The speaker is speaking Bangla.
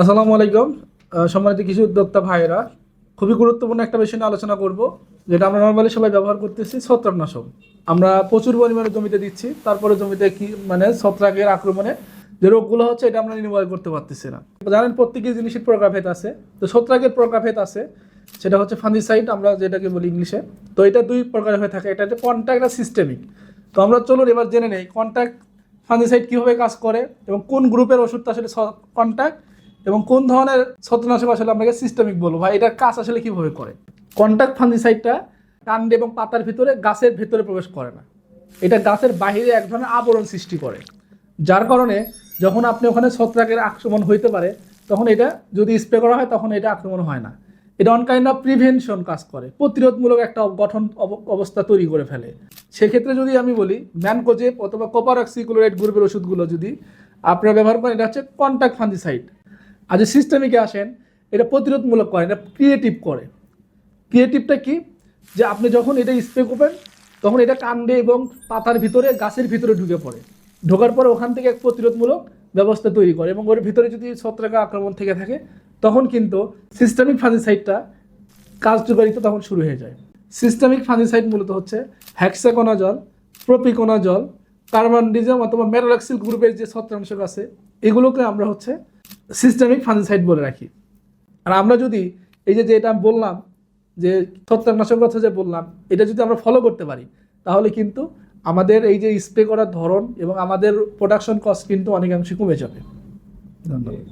আসসালামু আলাইকুম। সম্মানিত কৃষি উদ্যোক্তা ভাইয়েরা, খুবই গুরুত্বপূর্ণ একটা বিষয় নিয়ে আলোচনা করব, যেটা আমরা নর্মালি সবাই ব্যবহার করতেছি, ছত্রাকনাশক। আমরা প্রচুর পরিমাণে জমিতে দিচ্ছি, তারপরে জমিতে কি মানে ছত্রাকের আক্রমণে যে রোগগুলো হচ্ছে, এটা আমরা নির্মূল করতে পারতেছি না। জানেন প্রত্যেকের জিনিসের প্রকাভেদ আছে, তো ছত্রাকের প্রকারভেদ আছে, সেটা হচ্ছে ফান্ডিসাইড আমরা যেটাকে বলি ইংলিশে। তো এটা দুই প্রকার হয়ে থাকে, এটা হচ্ছে কন্ট্যাক্ট আর সিস্টেমিক তো আমরা চলুন এবার জেনে নেই কন্ট্যাক্ট ফান্ডিসাইড কীভাবে কাজ করে এবং কোন গ্রুপের ওষুধটা আসলে কন্ট্যাক্ট এবং কোন ধরনের ছত্রনাশক আসলে আপনাকে সিস্টেমিক বলব? ভাই, এটার কাজ আসলে কীভাবে করে? কন্ট্যাক্ট ফান্ডিসাইডটা কাণ্ডে এবং পাতার ভিতরে গাছের ভেতরে প্রবেশ করে না। এটা গাছের বাহিরে এক ধরনের আবরণ সৃষ্টি করে। যার কারণে যখন আপনি ওখানে ছত্রাকের আক্রমণ হইতে পারে, তখন এটা যদি স্প্রে করা হয়, তখন এটা আক্রমণ হয় না। এটা অন কাইন্ড অফ প্রিভেনশন কাজ করে। প্রতিরোধমূলক একটা গঠন অব- অবস্থা তৈরি করে ফেলে। সেক্ষেত্রে যদি আমি বলি ম্যানকোজেপ অথবা কপার অক্সিক্লোরাইড গ্রুপের ওষুধগুলো যদি আপনারা ব্যবহার করেন, এটা হচ্ছে কন্ট্যাক্ট ফান্ডিসাইড আর যে সিস্টেমিকে আসেন, এটা প্রতিরোধমূলক করে এটা ক্রিয়েটিভ করে। ক্রিয়েটিভটা কি? যে আপনি যখন এটা স্প্রে করবেন, তখন এটা কাণ্ডে এবং পাতার ভিতরে, গাছের ভিতরে ঢুকে পড়ে। ঢোকার পরে ওখান থেকে এক প্রতিরোধমূলক ব্যবস্থা তৈরি করে এবং ওর ভিতরে যদি ছত্রাক আক্রমণ থেকে থাকে, তখন কিন্তু সিস্টেমিক ফাজিসাইডটা কার্যকারিতা তখন শুরু হয়ে যায়। সিস্টেমিক ফাজিসাইড মূলত হচ্ছে হ্যাক্সাকোনাজল প্রপিকোনাজল কার্বানডিজম অথবা মেরোলাক্সিল গ্রুপের যে ছত্রাংশক আছে, এগুলোকে আমরা হচ্ছে সিস্টেমিক ফাঙ্গিসাইড বলে রাখি। আর আমরা যদি এই যে যেটা বললাম, যে ছত্রাকনাশক কথা যে বললাম, এটা যদি আমরা ফলো করতে পারি, তাহলে কিন্তু আমাদের এই যে স্প্রে করার ধরন এবং আমাদের প্রোডাকশন কস্ট কিন্তু অনেকাংশে কমে যাবে। ধন্যবাদ।